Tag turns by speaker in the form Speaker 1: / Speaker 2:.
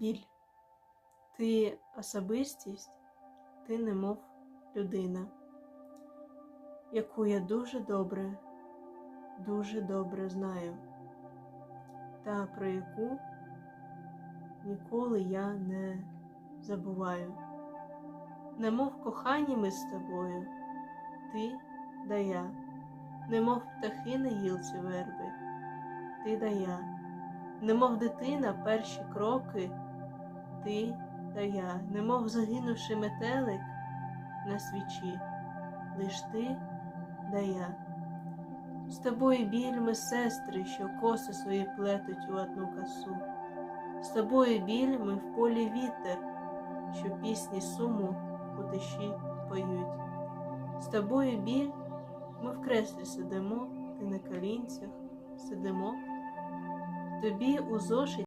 Speaker 1: біль. Ти особистість, ти немов людина, яку я дуже добре, дуже добре знаю, та про яку ніколи я не забуваю. Немов кохані ми з тобою, ти да я, немов птахи на гілці верби, ти да я, немов дитина перші кроки, ти та я, немов загинувши метелик на свічі, лиш ти да я. З тобою біль ми сестри, що коси свої плетуть у одну косу. З тобою біль ми в полі вітер, що пісні суму у тиші поють. З тобою біль ми в креслі сидимо, ти на колінцях сидимо. Тобі у зошиті